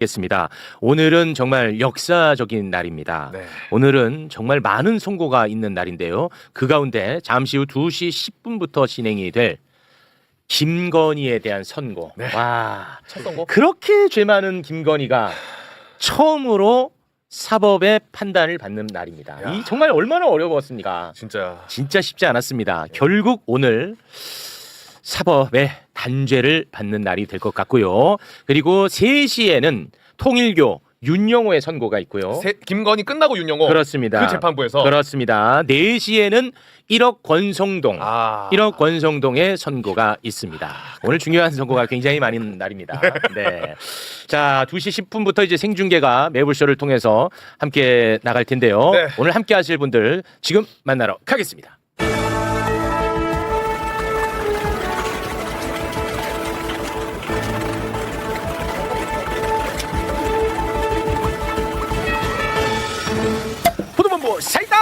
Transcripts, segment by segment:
겠습니다. 오늘은 정말 역사적인 날입니다. 네. 오늘은 정말 많은 선고가 있는 날인데요. 그 가운데 잠시 후 2시 10분부터 진행이 될 김건희에 대한 선고. 네. 와. 첫 선고? 그렇게 죄 많은 김건희가 처음으로 사법의 판단을 받는 날입니다. 야. 이 정말 얼마나 어려웠습니까? 진짜 진짜 쉽지 않았습니다. 결국 오늘 사법의 단죄를 받는 날이 될 것 같고요. 그리고 3시에는 통일교 윤영호의 선고가 있고요. 세, 김건희 끝나고 윤영호 그렇습니다. 그 재판부에서 그렇습니다. 4시에는 1억 권성동 아 1억 권성동의 선고가 있습니다. 오늘 중요한 선고가 굉장히 많은 날입니다. 네. 자, 2시 10분부터 이제 생중계가 매불쇼를 통해서 함께 나갈 텐데요. 네. 오늘 함께 하실 분들 지금 만나러 가겠습니다. 사이다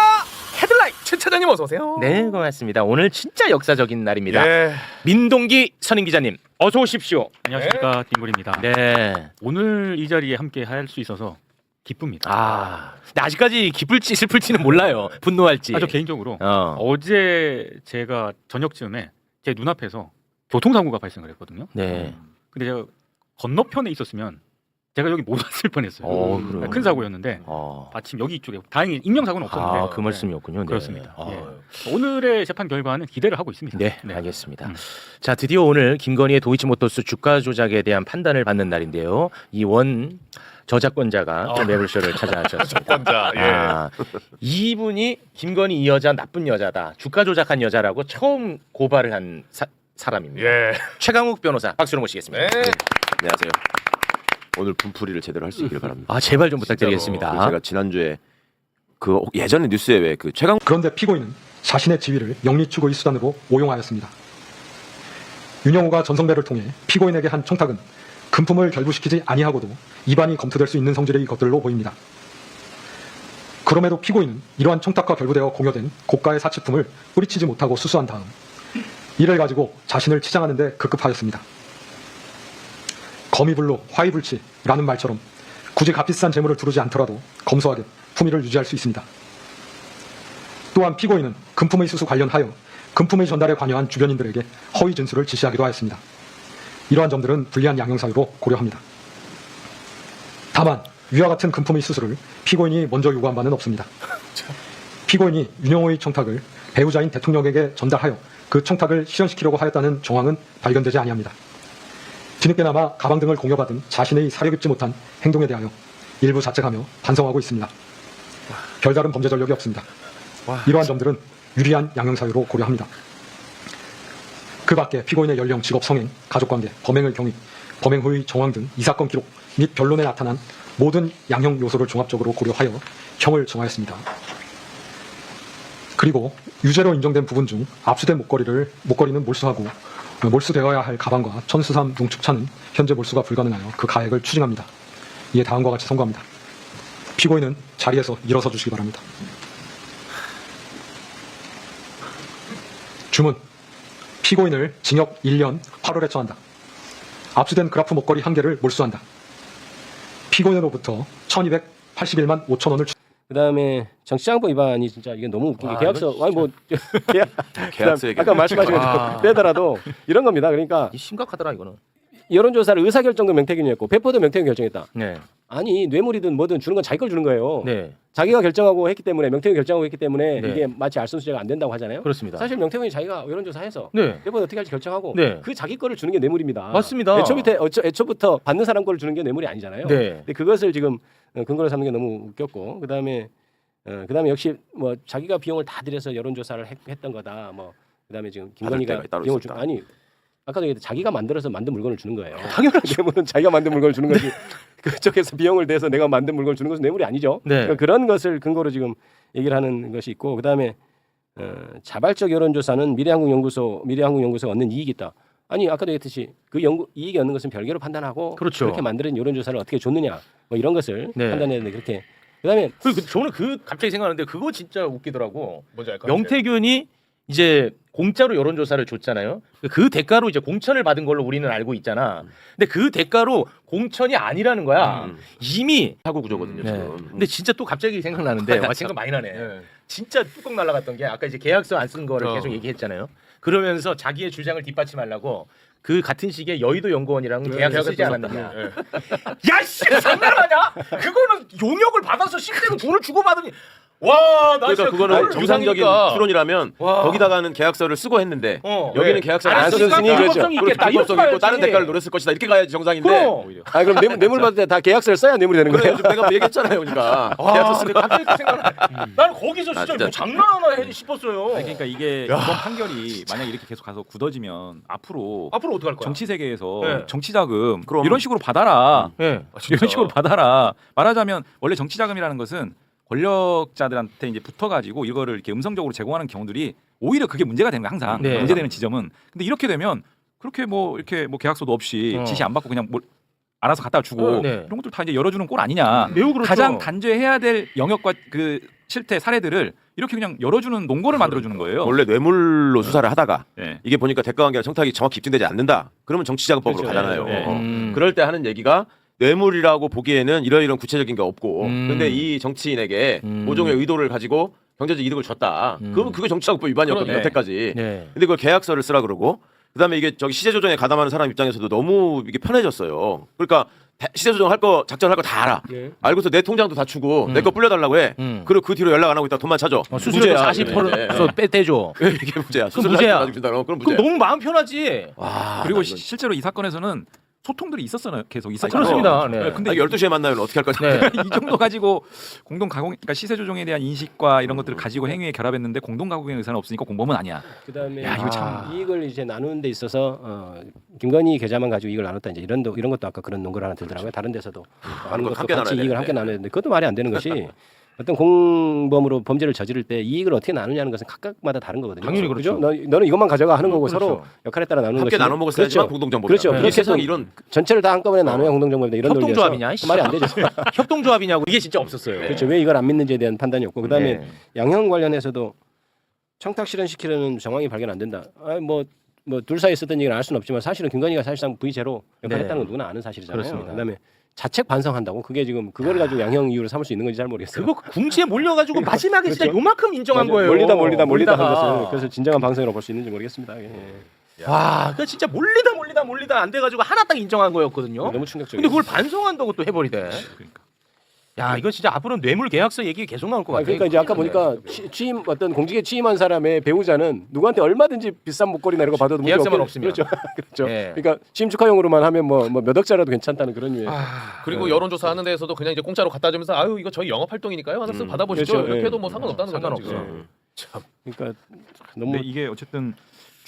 헤드라인. 최 차장님 어서 오세요. 네, 고맙습니다. 오늘 진짜 역사적인 날입니다. 예. 민동기 선임 기자님, 어서 오십시오. 안녕하십니까 딩골입니다. 네. 오늘 이 자리에 함께 할 수 있어서 기쁩니다. 아, 근데 아직까지 기쁠지 슬플지는 몰라요. 분노할지. 아, 저 개인적으로 어. 어제 제가 저녁쯤에 제 눈앞에서 교통사고가 발생을 했거든요. 네. 근데 제가 건너편에 있었으면 제가 여기 못 왔을 뻔했어요. 어, 그래요? 큰 사고였는데 어. 마침 여기 이쪽에 다행히 인명 사고는 없었는데 아, 그 말씀이었군요. 네. 그렇습니다. 아, 예. 오늘의 재판 결과는 기대를 하고 있습니다. 네, 알겠습니다. 음. 자, 드디어 오늘 김건희의 도이치모터스 주가 조작에 대한 판단을 받는 날인데요. 이 원 저작권자가 또 매불쇼를 찾아주셨습니다. 권자. 예. 아, 이분이 김건희 이 여자 나쁜 여자다, 주가 조작한 여자라고 처음 고발을 한 사, 사람입니다. 예. 최강욱 변호사 박수로 모시겠습니다. 네. 안녕하세요. 오늘 분풀이를 제대로 할 수 있기를 바랍니다. 아, 제발 좀 부탁드리겠습니다. 그 제가 지난주에 그 예전에 뉴스에 왜 그 최강 그런데 피고인은 자신의 지위를 영리 추구의 수단으로 오용하였습니다. 윤영호가 전성배를 통해 피고인에게 한 청탁은 금품을 결부시키지 아니하고도 입안이 검토될 수 있는 성질의 것들로 보입니다. 그럼에도 피고인은 이러한 청탁과 결부되어 공여된 고가의 사치품을 뿌리치지 못하고 수수한 다음 이를 가지고 자신을 치장하는 데 급급하였습니다. 거미불로 화이불치라는 말처럼 굳이 값비싼 재물을 두르지 않더라도 검소하게 품위를 유지할 수 있습니다. 또한 피고인은 금품의 수수 관련하여 금품의 전달에 관여한 주변인들에게 허위 진술을 지시하기도 하였습니다. 이러한 점들은 불리한 양형사유로 고려합니다. 다만 위와 같은 금품의 수수를 피고인이 먼저 요구한 바는 없습니다. 피고인이 윤영호의 청탁을 배우자인 대통령에게 전달하여 그 청탁을 실현시키려고 하였다는 정황은 발견되지 아니합니다. 뒤늦게나마 가방 등을 공여받은 자신의 사려 깊지 못한 행동에 대하여 일부 자책하며 반성하고 있습니다. 별다른 범죄 전력이 없습니다. 이러한 점들은 유리한 양형사유로 고려합니다. 그 밖에 피고인의 연령, 직업, 성행, 가족관계, 범행의 경위, 범행 후의 정황 등 이 사건 기록 및 변론에 나타난 모든 양형 요소를 종합적으로 고려하여 형을 정하였습니다. 그리고 유죄로 인정된 부분 중 압수된 목걸이를 목걸이는 몰수하고 몰수되어야 할 가방과 천수삼 농축차는 현재 몰수가 불가능하여 그 가액을 추징합니다. 이에 다음과 같이 선고합니다. 피고인은 자리에서 일어서 주시기 바랍니다. 주문. 피고인을 징역 1년 8월에 처한다. 압수된 그라프 목걸이 한 개를 몰수한다. 피고인으로부터 1281만 5천 원을 그다음에 정치장부 위반이 진짜 이게 너무 웃긴 게 아, 계약서 이거 아니 뭐 계약 계약서 얘기 아까 말씀하신 것처럼 빼더라도 이런 겁니다. 그러니까 이 심각하더라 이거는. 여론조사를 의사결정도 명태균이 했고 배포도 명태균이 결정했다. 네. 아니 뇌물이든 뭐든 주는 건 자기 걸 주는 거예요. 네. 자기가 결정하고 했기 때문에 명태균이 결정하고 했기 때문에 네. 이게 마치 알선수재가 안 된다고 하잖아요. 그렇습니다. 사실 명태균이 자기가 여론조사해서 네. 배포 어떻게 할지 결정하고 네. 그 자기 거를 주는 게 뇌물입니다. 맞습니다. 애초부터 애초, 애초부터 받는 사람 거를 주는 게 뇌물이 아니잖아요. 네. 근데 그것을 지금 어, 근거로 삼는 게 너무 웃겼고 그다음에 어, 그다음에 역시 뭐 자기가 비용을 다 들여서 여론조사를 했, 했던 거다. 뭐 그다음에 지금 김건희가 비용을 주. 아니 아까도 얘기했듯이 자기가 만들어서 만든 물건을 주는 거예요. 당연하죠. 뇌물은 자기가 만든 물건을 주는 거지. 그쪽에서 비용을 대서 내가 만든 물건을 주는 것은 뇌물이 아니죠. 네. 그러니까 그런 것을 근거로 지금 얘기를 하는 것이 있고 그다음에 어, 자발적 여론조사는 미래한국연구소 미래한국연구소가 얻는 이익이 있다. 아니 아까도 얘기했듯이 그 연구 이익이 얻는 것은 별개로 판단하고 그렇죠. 그렇게 만드는 여론 조사를 어떻게 줬느냐 뭐 이런 것을 네. 판단해야 되는데 그렇게 그다음에 그, 그 저는 그 갑자기 생각하는데 그거 진짜 웃기더라고. 뭔지 알까요? 명태균이 이제 공짜로 여론 조사를 줬잖아요. 그 대가로 이제 공천을 받은 걸로 우리는 알고 있잖아. 근데 그 대가로 공천이 아니라는 거야. 음. 이미. 사고 구조거든요. 네. 지금. 근데 진짜 또 갑자기 생각나는데 와 생각 많이 나네. 예. 진짜 뚜껑 날라갔던 게 아까 이제 계약서 안 쓴 거를 어. 계속 얘기했잖아요. 그러면서 자기의 주장을 뒷받침하려고 그 같은 시기에 여의도 연구원이랑 계약서 쓰지 않았느냐. 예. 야씨 장난하냐? 그거는 용역을 받아서 실제로 돈을 주고 받으니 와 나 그러니까 그거는 정상적인 유상이니까. 추론이라면 와. 거기다가는 계약서를 쓰고 했는데 어. 여기는 네. 계약서를 안안 썼으니 그렇죠. 그렇죠. 있겠다. 그리고 이렇게 불법성이 있고 가야지. 다른 대가를 노렸을 것이다 이렇게 가야지 정상인데 그럼. 아 그럼 뇌물, 뇌물 받을 때 다 계약서를 써야 뇌물이 되는 그래 거예요? 내가 얘기했잖아요 그러니까 아, 계약서 근데 갑자기 그 생각나. 난 거기서 진짜, 아, 진짜. 뭐 장난하나 해 싶었어요. 아니, 그러니까 이게 이번 판결이 만약 이렇게 계속 가서 굳어지면 앞으로 앞으로 어떡할 거야? 정치 세계에서 네. 정치 자금 그럼. 이런 식으로 받아라. 예. 아, 진짜. 이런 식으로 받아라. 말하자면 원래 정치 자금이라는 것은 권력자들한테 이제 붙어가지고 이거를 이렇게 음성적으로 제공하는 경우들이 오히려 그게 문제가 되는 거야 항상 네. 문제되는 지점은. 근데 이렇게 되면 그렇게 뭐 이렇게 뭐 계약서도 없이 어. 지시 안 받고 그냥 뭐 알아서 갖다 주고 어, 네. 이런 것들 다 이제 열어주는 꼴 아니냐. 매우 그렇죠. 가장 단죄해야 될 영역과 그 실태 사례들을 이렇게 그냥 열어주는 농고를 만들어주는 거예요. 원래 뇌물로 수사를 하다가 네. 이게 보니까 대가관계와 청탁이 정확히 입증되지 않는다. 그러면 정치자금법으로 그렇죠. 가잖아요. 네. 어. 음. 그럴 때 하는 얘기가 뇌물이라고 보기에는 이러이런 구체적인 게 없고 음. 근데 이 정치인에게 음. 모종의 의도를 가지고 경제적 이득을 줬다. 음. 그러면 그게 정치자금법 위반이었거든요. 그러네. 여태까지. 네. 근데 그걸 계약서를 쓰라 그러고 그다음에 이게 저기 시세 조정에 가담하는 사람 입장에서도 너무 이게 편해졌어요. 그러니까 다- 시세 조정 할거 작전할 거 다 알아. 예. 알고서 내 통장도 다 주고 음. 내거 불려달라고 해. 음. 그리고 그 뒤로 연락 안 하고 있다 돈만 찾아. 어, 수수료도 무죄야. 40% 네, 네. 서빼 떼줘. 이게 무죄야. 수수료 무죄야. 가지고 준다. 그럼. 너무 마음 편하지. 와, 그리고 나 시- 실제로 이 사건에서는 소통들이 있었어요. 계속 있었죠. 그렇습니다. 네. 근데 아, 12시에 만나면 어떻게 할 거야? 네. 이 정도 가지고 공동 가공 그러니까 시세 조정에 대한 인식과 이런 것들을 가지고 행위에 결합했는데 공동 가공의 의사는 없으니까 공범은 아니야. 그다음에 야, 이거 참- 이익을 이제 나누는 데 있어서 어, 김건희 계좌만 가지고 이익을 나눴다 이제 이런 도, 이런 것도 아까 그런 논거를 하나 들더라고요. 다른 데서도 하는 그거 것도 함께 같이 나눠야 이익을 함께 되는데. 나눠야 되는데 그것도 말이 안 되는 것이 어떤 공범으로 범죄를 저지를 때 이익을 어떻게 나누냐는 것은 각각마다 다른 거거든요. 당연히 그렇죠. 너, 너는 이것만 가져가 하는 거고 그렇죠. 서로 역할에 따라 나누는 함께 것이 나눠 먹었어야지만 그렇죠. 공동 정보다. 그렇죠. 이게 그렇게 세상에 해서 이런 전체를 다 한꺼번에 나눠야 공동 정보입니다. 이런 논리여서 협동조합이냐, 그 말이 안 되죠. 협동조합이냐고 이게 진짜 없었어요. 그렇죠. 왜 이걸 안 믿는지에 대한 판단이 없고 그다음에 네. 양형 관련해서도 청탁 실현시키려는 정황이 발견 안 된다. 아 뭐 뭐 둘 사이에 있었던 얘기를 알 수는 없지만 사실은 김건희가 사실상 V 제로 역할했다는 건 누구나 아는 사실이잖아요. 네. 그렇습니다. 그다음에 자책 반성한다고 그게 지금 그걸 가지고 양형 이유로 삼을 수 있는 건지 잘 모르겠어요. 그거 궁지에 몰려가지고 마지막에 진짜 그렇죠. 요만큼 인정한 맞아요. 거예요. 몰리다 몰리다 몰리다 한. 것을 그래서 진정한 방송이라고 볼 수 있는지 모르겠습니다. 예. 와, 그 진짜 몰리다 몰리다 몰리다 안 돼가지고 하나 딱 인정한 거였거든요. 너무 근데 충격적이에요. 그걸 반성한다고 또 해버리대. 그러니까. 야, 이거 진짜 앞으로 뇌물 계약서 얘기 계속 나올 것 아, 같아요. 그러니까 이제 아까 보니까 취- 취임 어떤 공직에 취임한 사람의 배우자는 누구한테 얼마든지 비싼 목걸이나 이런 거 받아도 문제 계약서만 없겠- 없으면. 그렇죠. 그렇죠. 예. 그러니까 취임 축하용으로만 하면 뭐, 뭐몇 억짜라도 괜찮다는 그런 류의 아, 그리고 여론조사 하는 데에서도 그냥 이제 공짜로 갖다 주면서 아유 이거 저희 영업 활동이니까요. 하나 쓱 음. 받아보시죠. 그렇죠. 이렇게 예. 해도 뭐 상관없다는 거죠. 상관없어요. 지금. 그러니까 너무 근데 이게 어쨌든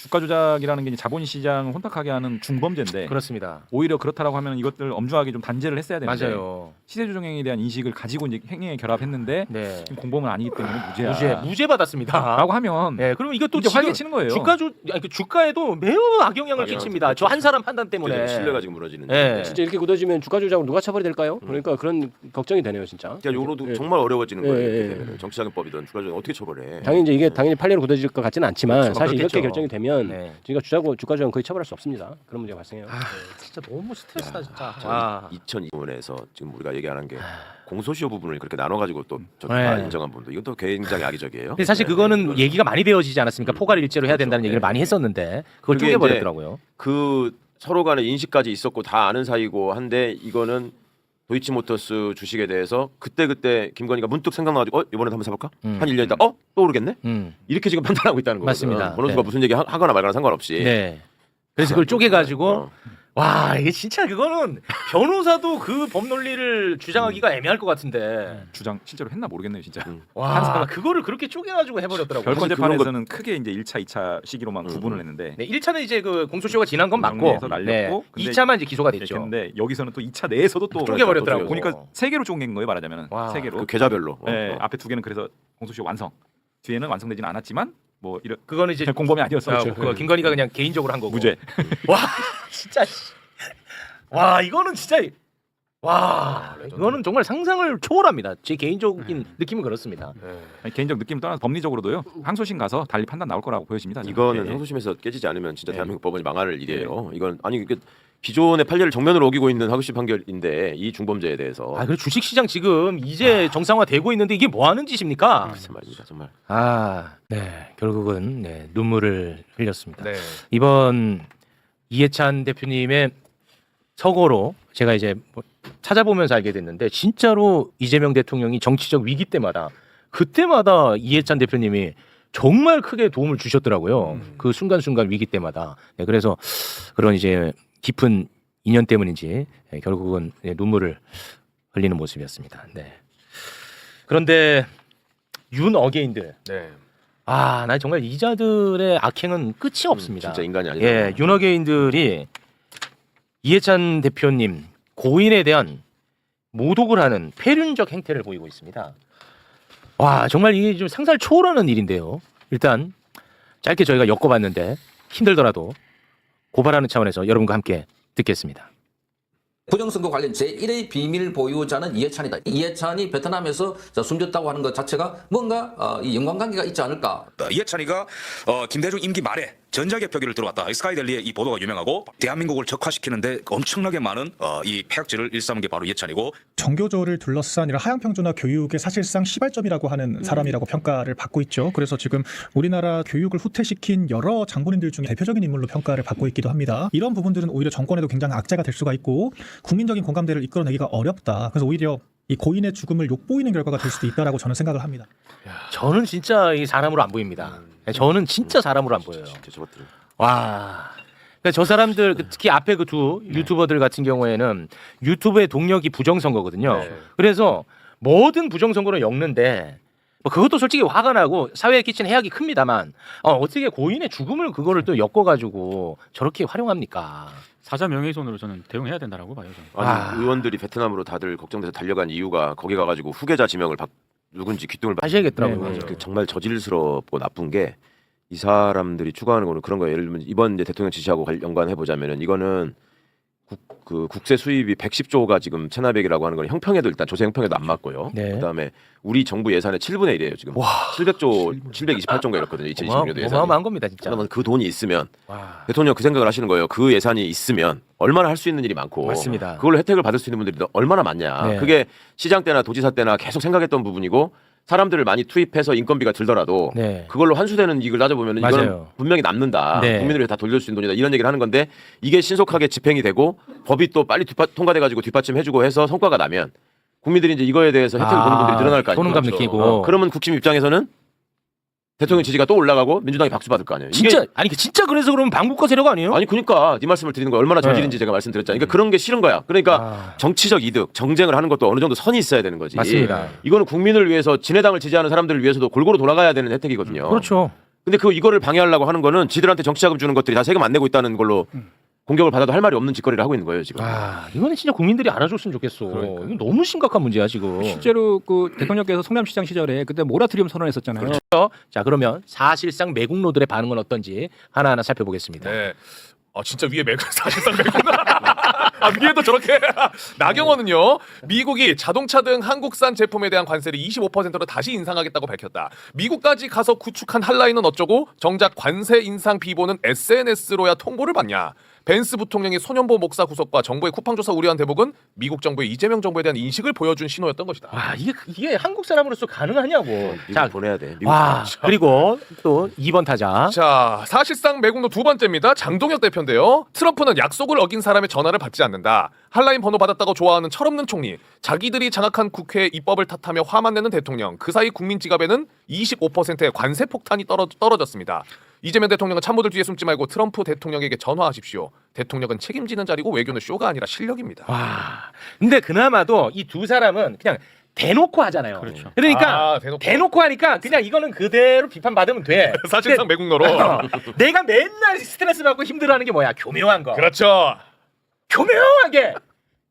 주가 조작이라는 게 이제 자본시장을 혼탁하게 하는 중범죄인데 그렇습니다. 오히려 그렇다라고 하면 이것들 엄중하게 좀 단죄를 했어야 되는데 맞아요. 시세 조정행위에 대한 인식을 가지고 이제 행위에 결합했는데 네. 지금 공범은 아니기 때문에 무죄야. 무죄 무죄 받았습니다. 라고 하면 네, 그럼 이것도 이제 활개 치는 거예요. 주가 조 아니, 그 주가에도 매우 악영향을 끼칩니다. 저 한 사람 판단 때문에. 그죠? 신뢰가 지금 무너지는. 네. 진짜 이렇게 굳어지면 주가 조작을 누가 처벌이 될까요? 그러니까 그런 걱정이 되네요, 진짜. 그러니까 요로도 예. 정말 어려워지는 거예요. 예, 이렇게 예. 되면 정치자금법이든 주가조정 어떻게 처벌해? 당연히 이제 이게 당연히 판례로 굳어질 것 같지는 않지만 그렇죠. 사실 그렇겠죠. 이렇게 결정이 되면 네. 저희가 주자고 주가 조작 거의 처벌할 수 없습니다. 그런 문제가 발생해요. 아, 진짜 너무 스트레스다 진짜. 저 아. 2002년에서 지금 우리가 얘기하는 게 공소시효 부분을 그렇게 나눠 가지고 또 저기 네. 다 인정한 부분도 이건 또 굉장히 악의적이에요. 근데 사실 네. 그거는 얘기가 많이 되어지지 않았습니까? 포괄 일제로 해야 된다는 그렇죠. 얘기를 네. 많이 했었는데 그걸 그게 쪼개버렸더라고요. 그 서로 간에 인식까지 있었고 다 아는 사이고 한데 이거는 도이치모터스 주식에 대해서 그때 그때 김건희가 문득 생각나가지고 어 이번에도 한번 사볼까? 음. 한 1년 있다 어 떠오르겠네? 음. 이렇게 지금 판단하고 있다는 거거든. 맞습니다. 번호수가 네. 무슨 얘기 하- 하거나 말거나 상관없이. 네. 그래서 그걸 쪼개가지고 어. 와 이게 진짜 그거는 변호사도 그 법 논리를 주장하기가 애매할 것 같은데 주장 실제로 했나 모르겠네요, 진짜. 음. 와 그거를 그렇게 쪼개가지고 해버렸더라고요. 별건 사실 그런 재판에서는 크게 이제 1차, 2차 시기로만 음. 구분을 했는데 네, 1차는 이제 그 공소시효가 지난 건 맞고 정리해서 날렸고, 근데 2차만 이제 기소가 이렇게 됐죠. 했는데 여기서는 또 2차 내에서도 또 쪼개버렸더라고. 보니까 세 개로 쪼갠 거예요, 말하자면 와. 세 개로. 그 계좌별로. 어, 네, 어. 앞에 두 개는 그래서 공소시효 완성. 뒤에는 완성되지는 않았지만 뭐 이런 그거는 이제 공범이 아니었어. 아, 그거 김건희가 그냥 개인적으로 한 거고. 무죄. 와 진짜 씨. 와 이거는 진짜 와 이거는 정말 상상을 초월합니다. 제 개인적인 느낌은 그렇습니다. 네. 아니, 개인적 느낌 떠나서 법리적으로도요. 항소심 가서 달리 판단 나올 거라고 보여집니다. 저는. 이거는 예, 예. 항소심에서 깨지지 않으면 진짜 네. 대한민국 법원이 망할 일이에요. 이건 아니 이게 기존의 판례를 정면으로 어기고 있는 하급심 판결인데 이 중범죄에 대해서 아, 그 주식 시장 지금 이제 정상화되고 있는데 이게 뭐 하는 짓입니까? 글쎄 말입니다 정말. 아, 네, 결국은 네, 눈물을 흘렸습니다. 네. 이번 이해찬 대표님의 서거로 제가 이제 뭐 찾아보면서 알게 됐는데 진짜로 이재명 대통령이 정치적 위기 때마다 그때마다 이해찬 대표님이 정말 크게 도움을 주셨더라고요. 그 순간순간 위기 때마다. 네, 그래서 그런 이제 깊은 인연 때문인지 네, 결국은 네, 눈물을 흘리는 모습이었습니다. 네. 그런데 윤 어게인들 네. 아, 나 정말 이자들의 악행은 끝이 없습니다. 진짜 인간이 아니다. 예, 윤어게인들이 이해찬 대표님 고인에 대한 모독을 하는 폐륜적 행태를 보이고 있습니다. 와, 정말 이게 좀 상상을 초월하는 일인데요. 일단 짧게 저희가 엮어봤는데 힘들더라도 고발하는 차원에서 여러분과 함께 듣겠습니다. 부정선거 관련 제1의 비밀 보유자는 이해찬이다. 이해찬이 베트남에서 자, 숨졌다고 하는 것 자체가 뭔가 어, 이 연관관계가 있지 않을까. 어, 이해찬이가 어, 김대중 임기 말에 전자개표기를 들어왔다. 스카이델리의 이 보도가 유명하고 대한민국을 적화시키는데 엄청나게 많은 어, 이 폐악질을 일삼은 게 바로 이해찬이고 정교조를 둘러싼 이런 하향평준화 교육의 사실상 시발점이라고 하는 사람이라고 평가를 받고 있죠. 그래서 지금 우리나라 교육을 후퇴시킨 여러 장본인들 중에 대표적인 인물로 평가를 받고 있기도 합니다. 이런 부분들은 오히려 정권에도 굉장히 악재가 될 수가 있고 국민적인 공감대를 이끌어내기가 어렵다. 그래서 오히려 이 고인의 죽음을 욕보이는 결과가 될 수도 있다라고 저는 생각을 합니다. 저는 진짜 이 사람으로 안 보입니다. 예, 저는 진짜 사람으로 안 보여요. 진짜 저것들. 와. 그러니까 저 사람들 그 특히 앞에 그 두 유튜버들 같은 경우에는 유튜브의 동력이 부정선거거든요. 네. 그래서 뭐든 부정선거로 엮는데 뭐 그것도 솔직히 화가 나고 사회에 끼친 해악이 큽니다만 어, 어떻게 고인의 죽음을 그거를 또 엮어가지고 저렇게 활용합니까? 사자 명예훼손으로 저는 대응해야 된다라고 봐요. 저는. 아니 와. 의원들이 베트남으로 다들 걱정돼서 달려간 이유가 거기 가가지고 후계자 지명을 받 누군지 귀뚱을 받. 하셔야겠더라고요. 네, 맞아요. 그 정말 저질스럽고 나쁜 게 이 사람들이 추구하는 거는 그런 거예요. 예를 들면 이번 이제 대통령 지시하고 관- 연관해 보자면은 이거는 국, 그 국세 수입이 110조가 지금 체납액이라고 하는 건 형평에도 일단 조세 형평에도 안 맞고요. 네. 그다음에 우리 정부 예산의 7분의 1이에요 지금. 700조 728조인가 이렇거든요. 2020년도 예산이. 어마어마한 겁니다 진짜. 그러면 그 돈이 있으면 와. 대통령 그 생각을 하시는 거예요. 그 예산이 있으면 얼마나 할 수 있는 일이 많고 맞습니다. 그걸로 혜택을 받을 수 있는 분들이 얼마나 많냐. 네. 그게 시장 때나 도지사 때나 계속 생각했던 부분이고 사람들을 많이 투입해서 인건비가 들더라도 네. 그걸로 환수되는 이익을 따져보면 이거는 맞아요. 분명히 남는다. 네. 국민을 위해 다 돌릴 수 있는 돈이다. 이런 얘기를 하는 건데 이게 신속하게 집행이 되고 법이 또 빨리 뒷받, 통과돼가지고 뒷받침해주고 해서 성과가 나면 국민들이 이제 이거에 대해서 혜택을 보는 분들이 늘어날 거 아니에요. 소능감 그렇죠. 느끼고. 어, 그러면 국힘 입장에서는 대통령 지지가 또 올라가고 민주당이 박수 받을 거 아니에요. 이게 진짜 아니 그 진짜 그래서 그러면 방국가 세력 아니에요? 아니 그러니까 네 말씀을 드리는 거야. 얼마나 저질인지 제가 말씀드렸잖아요. 그러니까 그런 게 싫은 거야. 그러니까 아, 정치적 이득, 정쟁을 하는 것도 어느 정도 선이 있어야 되는 거지. 맞습니다. 이거는 국민을 위해서 진해당을 지지하는 사람들을 위해서도 골고루 돌아가야 되는 혜택이거든요. 그렇죠. 근데 그 이거를 방해하려고 하는 거는 지들한테 정치 자금 주는 것들이 다 세금 안 내고 있다는 걸로 공격을 받아도 할 말이 없는 짓거리를 하고 있는 거예요 지금. 아 이거는 진짜 국민들이 알아줬으면 좋겠어. 이거 너무 심각한 문제야 지금. 실제로 그 대통령께서 성남시장 시절에 그때 모라토리움 선언했었잖아요. 그렇죠. 자 그러면 사실상 매국노들의 반응은 어떤지 하나하나 살펴보겠습니다. 네. 아 진짜 위에 매국 사실상 매국나. 아 위에도 저렇게. 나경원은요. 미국이 자동차 등 한국산 제품에 대한 관세를 25%로 다시 인상하겠다고 밝혔다. 미국까지 가서 구축한 한라인은 어쩌고 정작 관세 인상 비보는 SNS로야 통보를 받냐. 벤스 부통령이 소년보 목사 구속과 정부의 쿠팡 조사 우려한 대목은 미국 정부의 이재명 정부에 대한 인식을 보여준 신호였던 것이다. 와 이게 이게 한국 사람으로서 가능하냐고. 미국 자 보내야 돼. 미국 와 그리고 또 2번 타자. 자, 사실상 매국노 두 번째입니다. 장동혁 대표인데요. 트럼프는 약속을 어긴 사람의 전화를 받지 않는다. 한라인 번호 받았다고 좋아하는 철없는 총리. 자기들이 장악한 국회의 입법을 탓하며 화만 내는 대통령. 그 사이 국민 지갑에는 25%의 관세 폭탄이 떨어, 떨어졌습니다. 이재명 대통령은 참모들 뒤에 숨지 말고 트럼프 대통령에게 전화하십시오. 대통령은 책임지는 자리고 외교는 쇼가 아니라 실력입니다. 와 근데 그나마도 이 두 사람은 그냥 대놓고 하잖아요. 그렇죠. 러니까 아, 대놓고. 대놓고 하니까 그냥 이거는 그대로 비판 받으면 돼. 사실상 매국노로. 어, 내가 맨날 스트레스 받고 힘들어하는 게 뭐야? 교묘한 거. 그렇죠. 교묘하게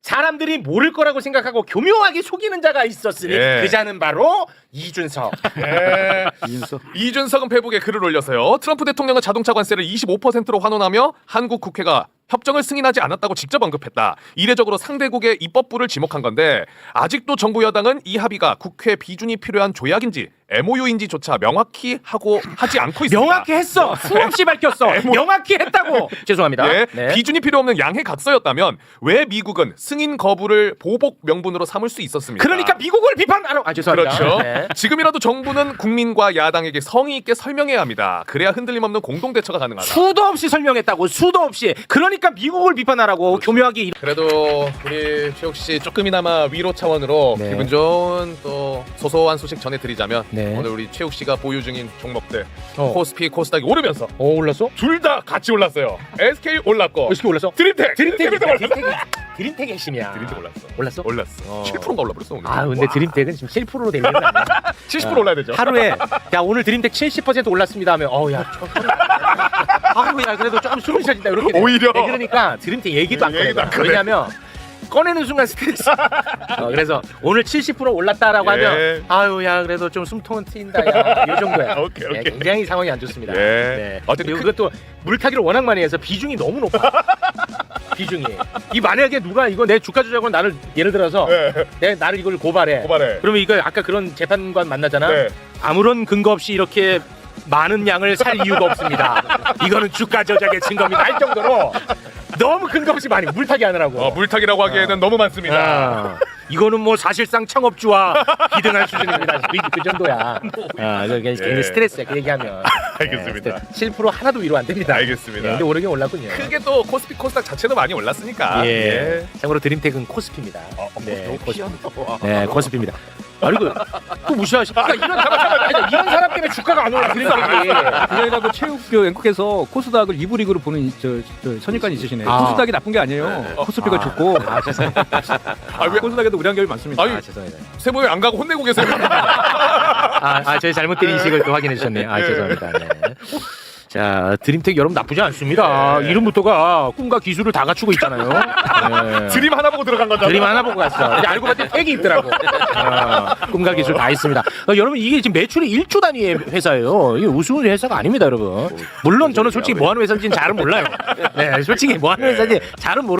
사람들이 모를 거라고 생각하고 교묘하게 속이는 자가 있었으니 예. 그 자는 바로 이준석. 네. 이준석. 이준석은 페북에 글을 올려서요. 트럼프 대통령은 자동차 관세를 25%로 환원하며 한국 국회가 협정을 승인하지 않았다고 직접 언급했다. 이례적으로 상대국의 입법부를 지목한 건데 아직도 정부 여당은 이 합의가 국회 비준이 필요한 조약인지 MOU인지조차 명확히 하고 하지 않고 있습니다. 명확히 했어. 수없이 밝혔어. 명확히 했다고. 죄송합니다. 예, 네. 비준이 필요 없는 양해 각서였다면 왜 미국은 승인 거부를 보복 명분으로 삼을 수 있었습니까? 그러니까 미국을 비판하러 아 죄송합니다. 그렇죠. 네. 지금이라도 정부는 국민과 야당에게 성의 있게 설명해야 합니다. 그래야 흔들림 없는 공동 대처가 가능하다. 수도 없이 설명했다고 수도 없이 그러니까 미국을 비판하라고 교묘하게 이- 그래도 우리 최욱 씨 조금이나마 위로 차원으로 네. 기분 좋은 또 소소한 소식 전해드리자면 네. 오늘 우리 최욱 씨가 보유 중인 종목들 어. 코스피 코스닥이 오르면서 어 올랐어? 둘 다 같이 올랐어요. SK 올랐고 어떻게 올랐어? 드림텍 드림텍이 드림텍 올랐어. 드림텍 핵심이야. 드림텍 올랐어. 올랐어? 올랐어. 어. 7%가 올라버렸어 오늘. 아 근데 와, 드림텍은 지금 7%로 되는 거 아니야? 70% 올라야 되죠. 하루에 야 오늘 드림텍 70% 올랐습니다 하면 어야 아야 그래도 조금 숨이 쉬어진다 이렇게 돼. 오히려. 네, 그러니까 드림텍 얘기도 안 얘기도 꺼내 안 꺼내. 왜냐면 꺼내는 순간 스트레스 어, 그래서 오늘 70% 올랐다라고 예. 하면 아유 야 그래도 좀 숨통은 트인다 야이 정도야 오케이, 네, 오케이. 굉장히 상황이 안 좋습니다 예. 네. 어쨌든 그리고 그것도 물타기를 워낙 많이 해서 비중이 너무 높아 비중이 이 만약에 누가 이거 내 주가 조작으로 나를 예를 들어서 네. 내 나를 이걸 고발해 고발해. 그러면 이거 아까 그런 재판관 만나잖아. 네. 아무런 근거 없이 이렇게 많은 양을 살 이유가 없습니다. 이거는 주가 조작의 증거입니다. 할 정도로 너무 근거 없이 많이 물타기 하느라고. 어, 물타기라고 하기에는 너무 많습니다. 아, 이거는 뭐 사실상 창업주와 비등할 수준입니다. 그, 그 정도야. 아, 그 굉장히 예. 스트레스야. 그 얘기하면. 알겠습니다. 네, 7% 하나도 위로 안 됩니다. 알겠습니다. 네, 근데 오르긴 올랐군요. 크게 또 코스피 코스닥 자체도 많이 올랐으니까. 예. 참고로 드림텍은 코스피입니다. 네, 코스피입니다. 네, 코스피입니다. 아니 그또 무시하시. 그러니까 이런 사람, 아니, 이런 사람 때문에 주가가 안 올라. 드림텍이. 그게 아니라 그 체육 그 앵커께서 코스닥을 2부 리그로 보는 저, 저 선입관이 있으시네. 아. 코스닥이 나쁜 게 아니에요. 코스피가 좋고 아 죄송합니다. 아, 왜 코스닥에도 우량결이 많습니다. 아니, 아 죄송합니다. 세모에 안 가고 혼내고 계세요. 아, 아 저희 잘못된 인식을 또 확인해 주셨네요. 아 죄송합니다. 네. 자 드림텍 여러분 나쁘지 않습니다. 이름부터가 꿈과 기술을 다 갖추고 있잖아요. 네. 드림 하나 보고 들어간 거잖아. 드림 하나 보고 갔어. 근데 알고 봤더니 택이 있더라고. 어, 꿈과 기술 다 있습니다. 어, 여러분 이게 지금 매출이 1조 단위의 회사예요. 이게 우스운 회사가 아닙니다, 여러분. 물론 저는 솔직히 뭐 하는 회사인지는 잘은 몰라요. 네, 솔직히 뭐 하는 회사인지 잘은 모르.